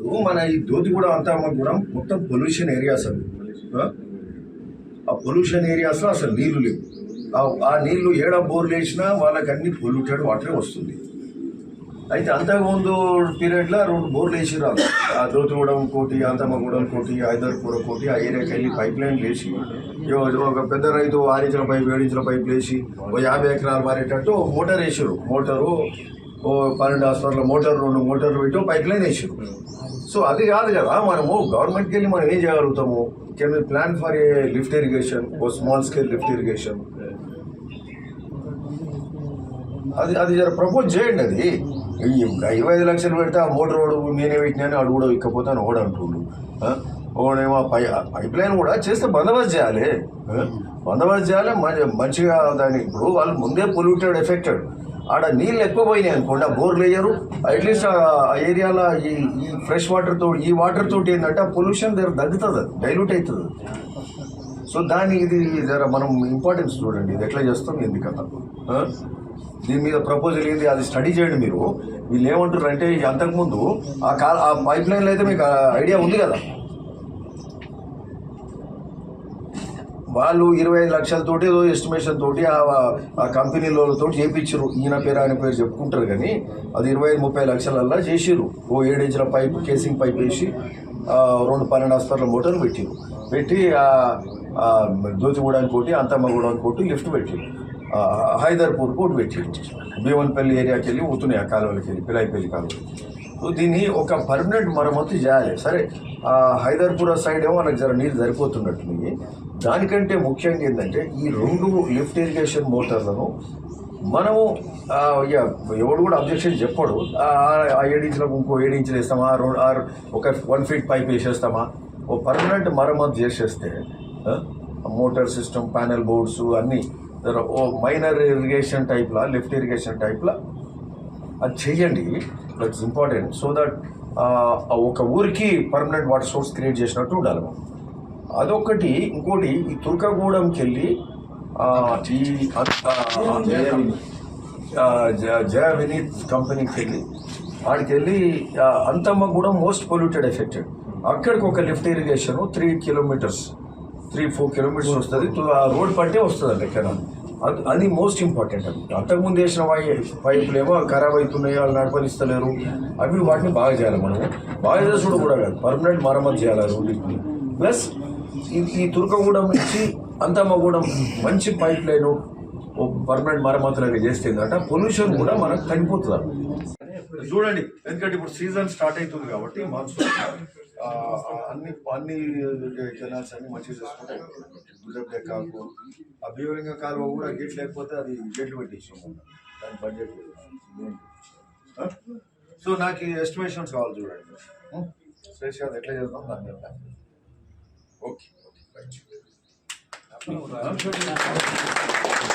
మన ఈ దోతిగూడ అంతా కూడా మొత్తం పొల్యూషన్ ఏరియాస్ అవి. ఆ? పొల్యూషన్ ఏరియాస్లో అసలు నీళ్ళు లేవు. ఆ- నీళ్ళు ఏడ బోర్లు వేసినా వాళ్ళకి అన్ని పొల్యూటెడ్ వాటరే వస్తుంది. అయితే అంతకుముందు పీరియడ్లో రెండు బోర్లు వేసిరా ఆ దోతిగూడెం కోటి అంతమ్మగూడెం కోటి హైదర్పూర కోటి ఆ ఏరియాకి వెళ్ళి పైప్ లైన్లు వేసి ఒక పెద్ద రైతు ఆరించిన పైప్ ఏడించిన పైప్ వేసి ఓ యాభై ఎకరాలు మారేటట్టు మోటార్ వేసారు మోటారు ఓ పన్నెండు హాస్పిటల్ మోటార్ రెండు మోటార్లు పెట్టి ఓ పైప్ లైన్ సో అది కాదు కదా మనము గవర్నమెంట్కి వెళ్ళి మనం ఏం చేయగలుగుతాము? Can plan for a lift irrigation oh small scale lift irrigation అది అది జర ప్రపోజ్ చేయండి అది. ఐదు ఇరవై ఐదు లక్షలు పెడితే ఆ మోటార్ వాడు నేనే పెట్టినాను వాడు కూడా ఇక్కపోతాను ఓడు అంటుండు. ఓడేమో పై పైప్ లైన్ కూడా చేస్తే బందోబస్తు చేయాలి. బందోబస్తు చేయాలి మంచిగా దాన్ని ఇప్పుడు వాళ్ళు ముందే పొల్యూటెడ్ ఎఫెక్టెడ్ ఆడ నీళ్ళు ఎక్కువ పోయినాయి అనుకోండి ఆ బోర్లు వేయరు అట్లీస్ట్ ఆ ఏరియాలో ఈ ఈ ఫ్రెష్ వాటర్ తోటి ఈ వాటర్ తోటి ఏంటంటే ఆ పొల్యూషన్ దగ్గర తగ్గుతుంది అది డైల్యూట్ అవుతుంది. సో దాని ఇది జర మనం ఇంపార్టెన్స్ చూడండి ఇది ఎట్లా చేస్తాం ఏంది కథ దీని మీద ప్రపోజల్ ఏంది అది స్టడీ చేయండి మీరు. వీళ్ళు ఏమంటారు అంటే అంతకుముందు ఆ కా ఆ పైప్ లైన్లో అయితే మీకు ఐడియా ఉంది కదా. వాళ్ళు ఇరవై ఐదు లక్షలతోటి ఏదో ఎస్టిమేషన్ తోటి ఆ ఆ కంపెనీలతో చేయించారు ఈయన పేరు ఆయన పేరు చెప్పుకుంటారు కానీ అది ఇరవై ఐదు ముప్పై లక్షలల్లా చేసిర్రు. ఓ ఏడించిన పైప్ కేసింగ్ పైప్ వేసి రెండు పన్నెండు హాస్పిటల్ మోటార్లు పెట్టిరు పెట్టి జ్యోతిగూడానికి ఆ, కోటి అంతమ్మగూడానికి కోటి లిఫ్ట్ పెట్టిరు హైదర్పూర్ కోటి పెట్టిరు భీమన్పల్లి ఏరియాకి వెళ్ళి ఊతున్నాయి ఆ కాలువలకి వెళ్ళి పిలాయిపల్లి కాలువకి దీన్ని ఒక పర్మనెంట్ మరమ్మతు చేయాలి. సరే ఆ హైదర్పుర సైడ్ ఏమో మనకు జర నీళ్ళు సరిపోతున్నట్టుంది. దానికంటే ముఖ్యంగా ఏంటంటే ఈ రెండు లిఫ్ట్ ఇరిగేషన్ మోటార్లను మనము ఎవడు కూడా అబ్జెక్షన్ చెప్పడు. ఆ ఆ ఏడు ఇంచులకు ఇంకో ఏడు ఇంచులు వేస్తామా? రెండు ఆరు ఒక వన్ ఫీట్ పైప్ వేసేస్తామా? ఓ పర్మనెంట్ మరమ్మతు చేసేస్తే మోటార్ సిస్టమ్ ప్యానల్ బోర్డ్స్ అన్నీ ఓ మైనర్ ఇరిగేషన్ టైప్లా లిఫ్ట్ ఇరిగేషన్ టైప్లా అది చెయ్యండి. దట్స్ ఇంపార్టెంట్ సో దట్ ఒక ఊరికి పర్మనెంట్ వాటర్ సోర్స్ క్రియేట్ చేసినట్టు ఉండాలి అదొకటి ఇంకోటి ఈ తుర్కగూడెంకి వెళ్ళి ఈ జ- జయ వినీత్ కంపెనీకి వెళ్ళి వాడికి వెళ్ళి అంతమ్మ కూడా మోస్ట్ పొల్యూటెడ్ ఎఫెక్టెడ్ అక్కడికి ఒక lift irrigation three kilometres three four kilometres వస్తుంది. రోడ్ పట్టే వస్తుంది అండి ఎక్కడ అది అది మోస్ట్ ఇంపార్టెంట్ అనమాట అంతకుముందు వేసిన వై పైపులు ఏమో ఖరాబ్ అవుతున్నాయి వాళ్ళు నడపనిస్తలేరు. అవి వాటిని బాగా చేయాలి మనం బాగా చేసుడు కూడా కాదు. పర్మనెంట్ మరమ్మతు చేయాలి ఆ రోడ్డుకి. ప్లస్ ఈ తుర్కగూడెం నుంచి అంతమ్మగూడెం మంచి పైప్ లైన్ పర్మనెంట్ మరమ్మతులాగా చేస్తే ఏంటంటే పొల్యూషన్ కూడా మనకు తగ్గిపోతుంది. చూడండి ఎందుకంటే ఇప్పుడు సీజన్ స్టార్ట్ అవుతుంది కాబట్టి మాన్సూన్ అన్ని అన్ని కెనాల్స్ అన్ని మంచిగా చేసుకుంటాయి గుజబ్డే కాకు ఆ భీవరంగ కాలువ కూడా గేట్ లేకపోతే అది గేట్లు పెట్టేసాం దాని బడ్జెట్ సో నాకు ఎస్టిమేషన్స్ కావాలి చూడండి. శ్రేష్ అది ఎట్లా చేద్దాం? దాని మీద ఓకే ఓకే రైట్